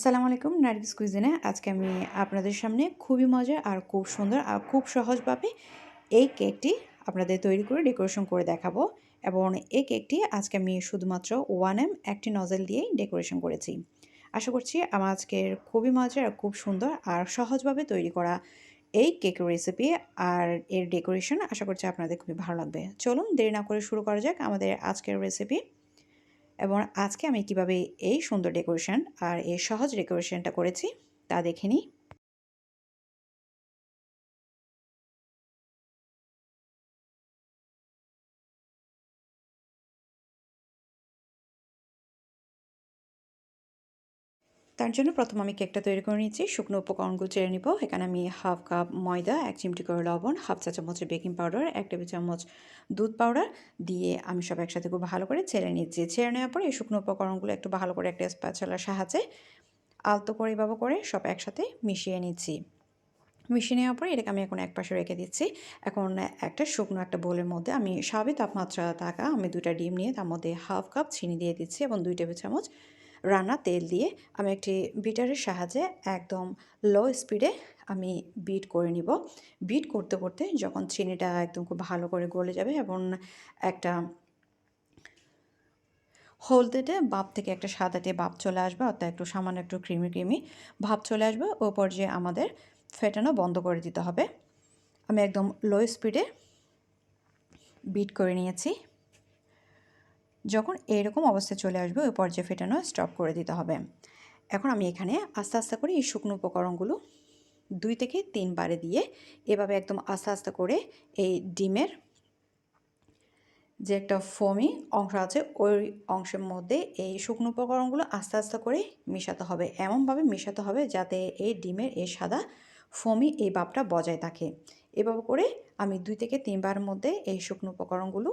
আসসালামু আলাইকুম, নার্গিস কুইজিনে। আজকে আমি আপনাদের সামনে খুবই মজার আর খুব সুন্দর আর খুব সহজভাবে এই কেকটি আপনাদের তৈরি করে ডেকোরেশন করে দেখাবো। এবং এই কেকটি আজকে আমি শুধুমাত্র ওয়ান এম একটি নজেল দিয়েই ডেকোরেশন করেছি। আশা করছি আমার আজকের খুবই মজার আর খুব সুন্দর আর সহজভাবে তৈরি করা এই কেকের রেসিপি আর এর ডেকোরেশন আশা করছি আপনাদের খুবই ভালো লাগবে। চলুন দেরি না করে শুরু করা যাক আমাদের আজকের রেসিপি। এবং আজকে আমি কীভাবে এই সুন্দর ডেকোরেশন আর এই সহজ ডেকোরেশনটা করেছি তা দেখে নিই। তার জন্য প্রথম আমি কেকটা তৈরি করে নিচ্ছি শুকনো উপকরণগুলো চেড়ে নিব। এখানে আমি হাফ কাপ ময়দা, এক চিমটি করে লবণ হাফ চা চামচের বেকিং পাউডার এক টেবিল চামচ দুধ পাউডার দিয়ে আমি সব একসাথে খুব ভালো করে ছেড়ে নিচ্ছি। ছেড়ে নেওয়ার পরে এই শুকনো উপকরণগুলো একটু ভালো করে একটা স্প্যাচলার সাহায্যে আলতো করে এভাবে করে সব একসাথে মিশিয়ে নিচ্ছি। মিশিয়ে নেওয়ার পরে এটাকে আমি এখন এক পাশে রেখে দিচ্ছি। এখন একটা শুকনো একটা বোলের মধ্যে আমি স্বাভাবিক তাপমাত্রা থাকা আমি দুটা ডিম নিয়ে তার মধ্যে হাফ কাপ চিনি দিয়ে দিচ্ছি এবং দুই টেবিল চামচ রান্না তেল দিয়ে আমি একটি বিটারের সাহায্যে একদম লো স্পিডে আমি বিট করে নিব। বিট করতে করতে যখন চিনিটা একদম খুব ভালো করে গলে যাবে এবং একটা হলদেটে বাপ থেকে একটা সাদাটে বাপ চলে আসবে, অর্থাৎ একটু সামান্য একটু ক্রিমি ক্রিমি ভাব চলে আসবে ও পর্যায়ে আমাদের ফেটানো বন্ধ করে দিতে হবে। আমি একদম লো স্পিডে বিট করে নিয়েছি। যখন এরকম অবস্থায় চলে আসবে, ওই পর্যায়ে ফেটানো স্টপ করে দিতে হবে। এখন আমি এখানে আস্তে আস্তে করে এই শুকনো উপকরণগুলো দুই থেকে তিনবারে দিয়ে এভাবে একদম আস্তে আস্তে করে এই ডিমের যে একটা ফমি অংশ আছে, ওই অংশের মধ্যে এই শুকনো উপকরণগুলো আস্তে আস্তে করে মিশাতে হবে। এমনভাবে মিশাতে হবে যাতে এই ডিমের এই সাদা ফমি এই বাপটা বজায় থাকে। এভাবে করে আমি দুই থেকে তিনবার মধ্যে এই শুকনো উপকরণগুলো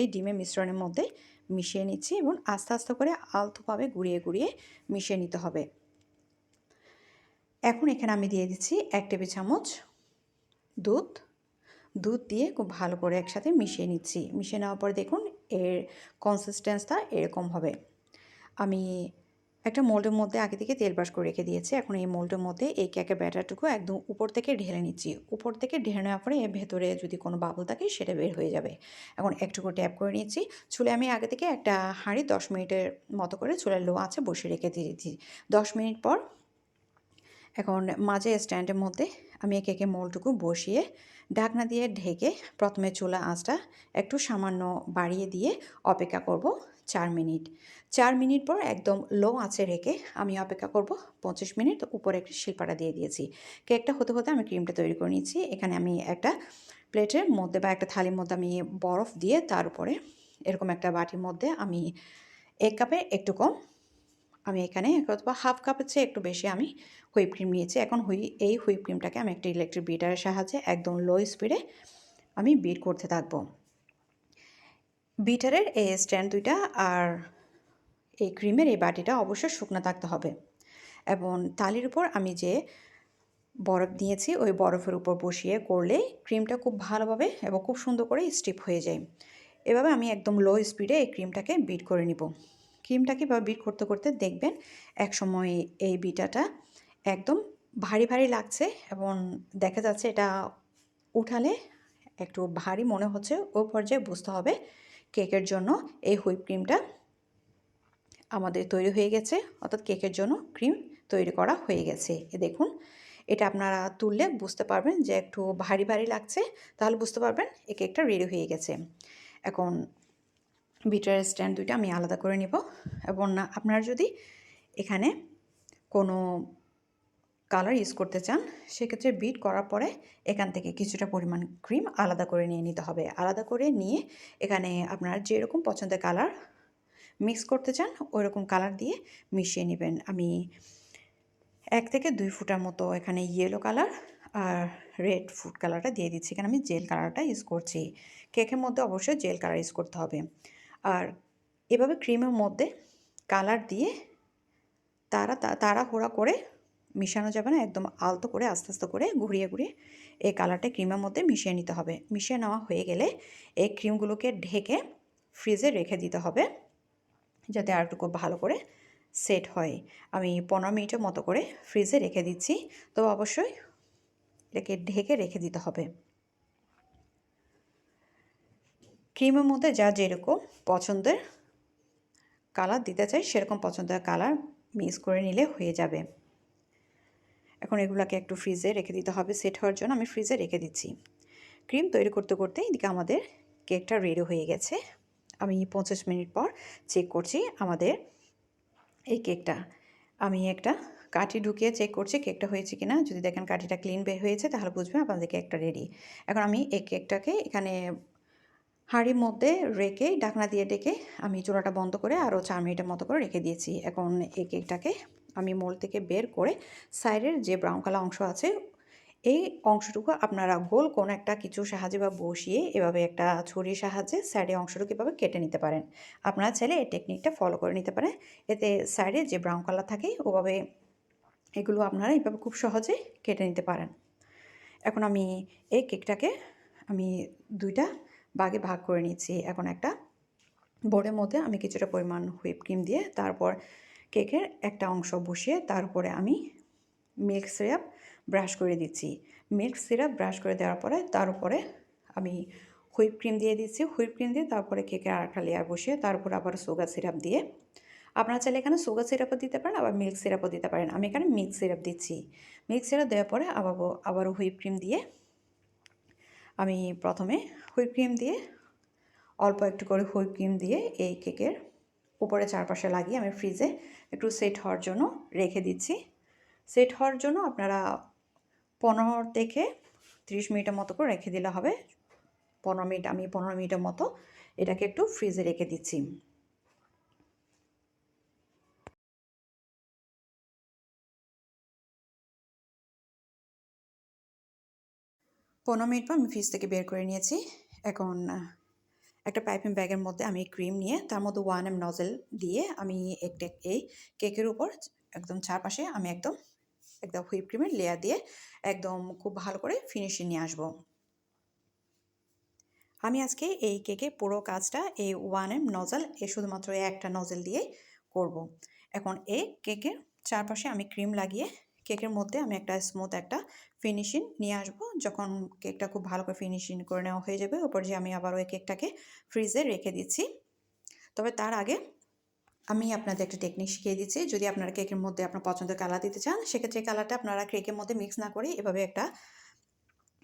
এই ডিমের মিশ্রণের মধ্যে মিশিয়ে নিচ্ছি এবং আস্তে আস্তে করে আলতোভাবে গুঁড়িয়ে গুঁড়িয়ে মিশিয়ে নিতে হবে। এখন এখানে আমি দিয়ে দিচ্ছি এক টেবিল চামচ দুধ। দুধ দিয়ে খুব ভালো করে একসাথে মিশিয়ে নিচ্ছি। মিশিয়ে নেওয়ার পর দেখুন এর কনসিস্টেন্সটা এরকম হবে। আমি একটা মোল্ডের মধ্যে আগে থেকে তেল ব্রাশ করে রেখে দিয়েছি। এখন এই মোল্ডের মধ্যে এই কেকের ব্যাটারটুকু একদম উপর থেকে ঢেলে নিচ্ছি। উপর থেকে ঢেলে নেওয়ার পরে এর ভেতরে যদি কোনো বাবল থাকে সেটা বের হয়ে যাবে। এখন একটুকু ট্যাপ করে নিচ্ছি। চুলে আমি আগে থেকে একটা হাঁড়ি দশ মিনিটের মতো করে চুলের লো আছে বসে রেখে দিয়েছি। দশ মিনিট পর এখন মাঝে স্ট্যান্ডের মধ্যে আমি কেকে মোলটুকু বসিয়ে ঢাকনা দিয়ে ঢেকে প্রথমে চুলা আঁচটা একটু সামান্য বাড়িয়ে দিয়ে অপেক্ষা করব। চার মিনিট। চার মিনিট পর একদম লো আঁচে রেখে আমি অপেক্ষা করব পঁচিশ মিনিট উপরে একটি শিল্পাটা দিয়ে দিয়েছি। কেকটা হতে হতে আমি ক্রিমটা তৈরি করে নিয়েছি। এখানে আমি একটা প্লেটের মধ্যে বা একটা থালির মধ্যে আমি বরফ দিয়ে তার উপরে এরকম একটা বাটির মধ্যে আমি এক কাপে একটু কম আমি এখানে অথবা হাফ কাপের চেয়ে একটু বেশি আমি হুইপ ক্রিম নিয়েছি। এখন হুই, এই হুইপ ক্রিমটাকে আমি একটা ইলেকট্রিক বিটারের সাহায্যে একদম লো স্পিডে আমি বিট করতে থাকব। বিটারের এই স্ট্যান্ড দুইটা আর এই ক্রিমের এই বাটিটা অবশ্যই শুকনো থাকতে হবে। এবং তালির উপর আমি যে বরফ দিয়েছি, ওই বরফের উপর বসিয়ে করলে ক্রিমটা খুব ভালোভাবে এবং খুব সুন্দর করে স্টিপ হয়ে যায়। এভাবে আমি একদম লো স্পিডে এই ক্রিমটাকে বিট করে নিব। ক্রিমটাকে বা বিট করতে করতে দেখবেন এক সময় এই বিটাটা একদম ভারী ভারী লাগছে এবং দেখা যাচ্ছে এটা উঠালে একটু ভারী মনে হচ্ছে ওই পর্যায়ে বুঝতে হবে কেকের জন্য এই হুইপ ক্রিমটা আমাদের তৈরি হয়ে গেছে। অর্থাৎ কেকের জন্য ক্রিম তৈরি করা হয়ে গেছে। এ দেখুন, এটা আপনারা তুললে বুঝতে পারবেন যে একটু ভারী ভারী লাগছে, তাহলে বুঝতে পারবেন এই কেকটা রেডি হয়ে গেছে। এখন বিটার স্ট্যান্ড দুইটা আমি আলাদা করে নিব। এবং আপনারা যদি এখানে কোনো কালার ইউজ করতে চান, সেক্ষেত্রে বিট করার পরে এখান থেকে কিছুটা পরিমাণ ক্রিম আলাদা করে নিয়ে নিতে হবে। আলাদা করে নিয়ে এখানে আপনার যেরকম পছন্দের কালার মিক্স করতে চান ওই রকম কালার দিয়ে মিশিয়ে নেবেন। আমি এক থেকে দুই ফুটার মতো এখানে ইয়েলো কালার আর রেড ফুড কালারটা দিয়ে দিচ্ছি। এখানে আমি জেল কালারটা ইউজ করছি। কেকের মধ্যে অবশ্যই জেল কালার ইউজ করতে হবে। আর এভাবে ক্রিমের মধ্যে কালার দিয়ে তারা তাড়াহুড়া করে মিশানো যাবে না, একদম আলতো করে, আস্তে আস্তে করে ঘুরিয়ে ঘুরিয়ে এই কালারটা ক্রিমের মধ্যে মিশিয়ে নিতে হবে। মিশিয়ে নেওয়া হয়ে গেলে এই ক্রিমগুলোকে ঢেকে ফ্রিজে রেখে দিতে হবে, যাতে আর একটু ভালো করে সেট হয়। আমি পনেরো মিনিটের মতো করে ফ্রিজে রেখে দিচ্ছি, তো অবশ্যই এটাকে ঢেকে রেখে দিতে হবে। ক্রিমের মধ্যে যা যেরকম পছন্দের কালার দিতে চাই, সেরকম পছন্দের কালার মিক্স করে নিলে হয়ে যাবে। এখন এগুলোকে একটু ফ্রিজে রেখে দিতে হবে। সেট হওয়ার জন্য আমি ফ্রিজে রেখে দিচ্ছি। ক্রিম তৈরি করতে করতে এদিকে আমাদের কেকটা রেডি হয়ে গেছে। আমি পঞ্চাশ মিনিট পর চেক করছি আমাদের এই কেকটা আমি একটা কাঠি ঢুকিয়ে চেক করছি কেকটা হয়েছে কি না যদি দেখেন কাঠিটা ক্লিন বের হয়েছে, তাহলে বুঝবেন আপনাদের কেকটা রেডি এখন আমি এই কেকটাকে এখানে হাঁড়ির মধ্যে রেখে ডাকনা দিয়ে ডেকে আমি চূড়াটা বন্ধ করে আরও চার মিনিটের মতো করে রেখে দিয়েছি। এখন এই কেকটাকে আমি মোল থেকে বের করে সাইডের যে ব্রাউন কালার অংশ আছে, এই অংশটুকু আপনারা গোল কোনো একটা কিছু সাহায্যে বা বসিয়ে এভাবে একটা ছুরির সাহায্যে সাইডে অংশটুকু এভাবে কেটে নিতে পারেন। আপনারা চাইলে এই টেকনিকটা ফলো করে নিতে পারেন। এতে সাইডে যে ব্রাউন কালার থাকে, ওভাবে এগুলো আপনারা এইভাবে খুব সহজে কেটে নিতে পারেন। এখন আমি এই কেকটাকে আমি দুইটা বাগে ভাগ করে নিচ্ছি। এখন একটা বোর্ডের মধ্যে আমি কিছুটা পরিমাণ হুইপ ক্রিম দিয়ে তারপর কেকের একটা অংশ বসিয়ে তার উপরে আমি মিল্ক সিরাপ ব্রাশ করে দিচ্ছি। মিল্ক সিরাপ ব্রাশ করে দেওয়ার পরে তার উপরে আমি হুইপ ক্রিম দিয়ে দিচ্ছি। হুইপ ক্রিম দিয়ে তারপরে কেকের আরেকটা লেয়ার বসিয়ে তার উপরে আবার সুগার সিরাপ দিয়ে। আপনারা চাইলে এখানে সুগার সিরাপও দিতে পারেন, আবার মিল্ক সিরাপও দিতে পারেন। আমি এখানে মিল্ক সিরাপ দিচ্ছি। মিল্ক সিরাপ দেওয়ার পরে আবার আবারও হুইপ ক্রিম দিয়ে আমি প্রথমে হুইপ ক্রিম দিয়ে অল্প একটু করে হুইপ ক্রিম দিয়ে এই কেকের উপরে চারপাশে লাগিয়ে আমি ফ্রিজে একটু সেট হওয়ার জন্য রেখে দিচ্ছি। সেট হওয়ার জন্য আপনারা পনেরো থেকে ত্রিশ মিনিটের মতো করে রেখে দিলে হবে। পনেরো মিনিট, আমি পনেরো মিনিটের মতো এটাকে একটু ফ্রিজে রেখে দিচ্ছি। পনেরো মিনিট পর আমি ফ্রিজ থেকে বের করে নিয়েছি। এখন একটা পাইপিং ব্যাগের মধ্যে আমি ক্রিম নিয়ে তার মধ্যে ওয়ান এম নজেল দিয়ে আমি একটা, এই কেকের উপর একদম চারপাশে আমি একদম একদম হুইপ ক্রিমের লেয়ার দিয়ে একদম খুব ভালো করে ফিনিশিং নিয়ে আসব আমি আজকে এই কেকে পুরো কাজটা এই ওয়ান এম নজল এ শুধুমাত্র একটা নজল দিয়ে করব। এখন এই কেকের চারপাশে আমি ক্রিম লাগিয়ে কেকের মধ্যে আমি একটা স্মুথ একটা ফিনিশিং নিয়ে আসব। যখন কেকটা খুব ভালো করে ফিনিশিং করে নেওয়া হয়ে যাবে, ওপর যে আমি আবার ওই কেকটাকে ফ্রিজে রেখে দিচ্ছি। তবে তার আগে আমি আপনাদের একটা টেকনিক শিখিয়ে দিচ্ছি। যদি আপনারা কেকের মধ্যে আপনার পছন্দের কালার দিতে চান, সেক্ষেত্রে কালারটা আপনারা কেকের মধ্যে মিক্স না করে এভাবে একটা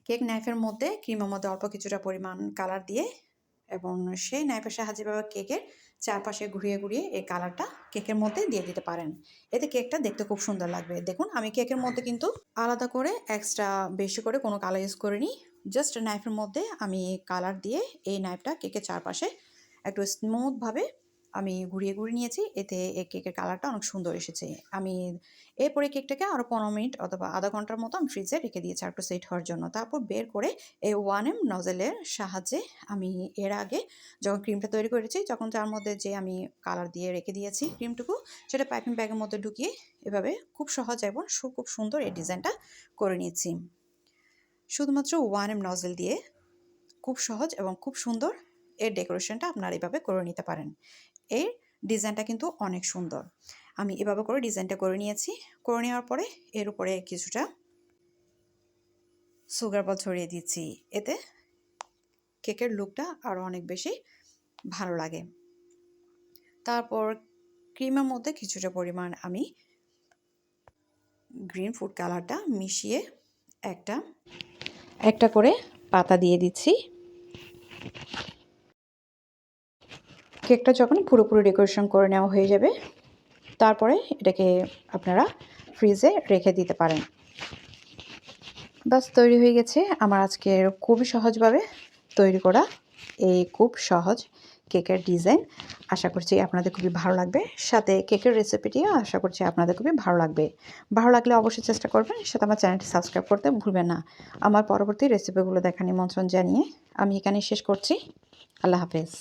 কেক নাইফের মধ্যে ক্রিমের মধ্যে অল্প কিছুটা পরিমাণ কালার দিয়ে এবং সেই নাইফের সাহায্যে বাবা কেকের চারপাশে ঘুরিয়ে ঘুরিয়ে এই কালারটা কেকের মধ্যে দিয়ে দিতে পারেন। এতে কেকটা দেখতে খুব সুন্দর লাগবে। দেখুন, আমি কেকের মধ্যে কিন্তু আলাদা করে এক্সট্রা বেশি করে কোনো কালার ইউজ করিনি। জাস্ট নাইফের মধ্যে আমি কালার দিয়ে এই নাইফটা কেকের চারপাশে একটু স্মুথভাবে আমি ঘুরিয়ে ঘুরিয়ে নিয়েছি। এতে এই কেকের কালারটা অনেক সুন্দর এসেছে। আমি এরপরে কেকটাকে আরও পনেরো মিনিট অথবা আধা ঘণ্টার মতো আমি ফ্রিজে রেখে দিয়েছি একটু সেট হওয়ার জন্য। তারপর বের করে এই ওয়ান এম নজেলের সাহায্যে আমি এর আগে যখন ক্রিমটা তৈরি করেছি তখন তার মধ্যে যে আমি কালার দিয়ে রেখে দিয়েছি ক্রিমটুকু, সেটা পাইপিং ব্যাগের মধ্যে ঢুকিয়ে এভাবে খুব সহজ এবং খুব সুন্দর এই ডিজাইনটা করে নিয়েছি। শুধুমাত্র ওয়ান এম নজেল দিয়ে খুব সহজ এবং খুব সুন্দর এর ডেকোরেশনটা আপনারা এভাবে করে নিতে পারেন। এর ডিজাইনটা কিন্তু অনেক সুন্দর। আমি এভাবে করে ডিজাইনটা করে নিয়েছি। করে নেওয়ার পরে এর উপরে কিছুটা সুগার বল ছড়িয়ে দিচ্ছি। এতে কেকের লুকটা আরও অনেক বেশি ভালো লাগে। তারপর ক্রিমের মধ্যে কিছুটা পরিমাণ আমি গ্রিন ফুড কালারটা মিশিয়ে একটা একটা করে পাতা দিয়ে দিচ্ছি। কেকটা যখন পুরোপুরি ডেকোরেশন করে নেওয়া হয়ে যাবে, তারপরে এটাকে আপনারা ফ্রিজে রেখে দিতে পারেন। বাস তৈরি হয়ে গেছে আমার আজকের খুবই সহজভাবে তৈরি করা এই খুব সহজ কেকের ডিজাইন। আশা করছি আপনাদের খুবই ভালো লাগবে। সাথে কেকের রেসিপিটিও আশা করছি আপনাদের খুবই ভালো লাগবে। ভালো লাগলে অবশ্যই চেষ্টা করবেন সাথে আমার চ্যানেলটি সাবস্ক্রাইব করতে ভুলবেন না। আমার পরবর্তী রেসিপিগুলো দেখা নিমন্ত্রণ জানিয়ে আমি এখানে শেষ করছি। আল্লাহ হাফেজ।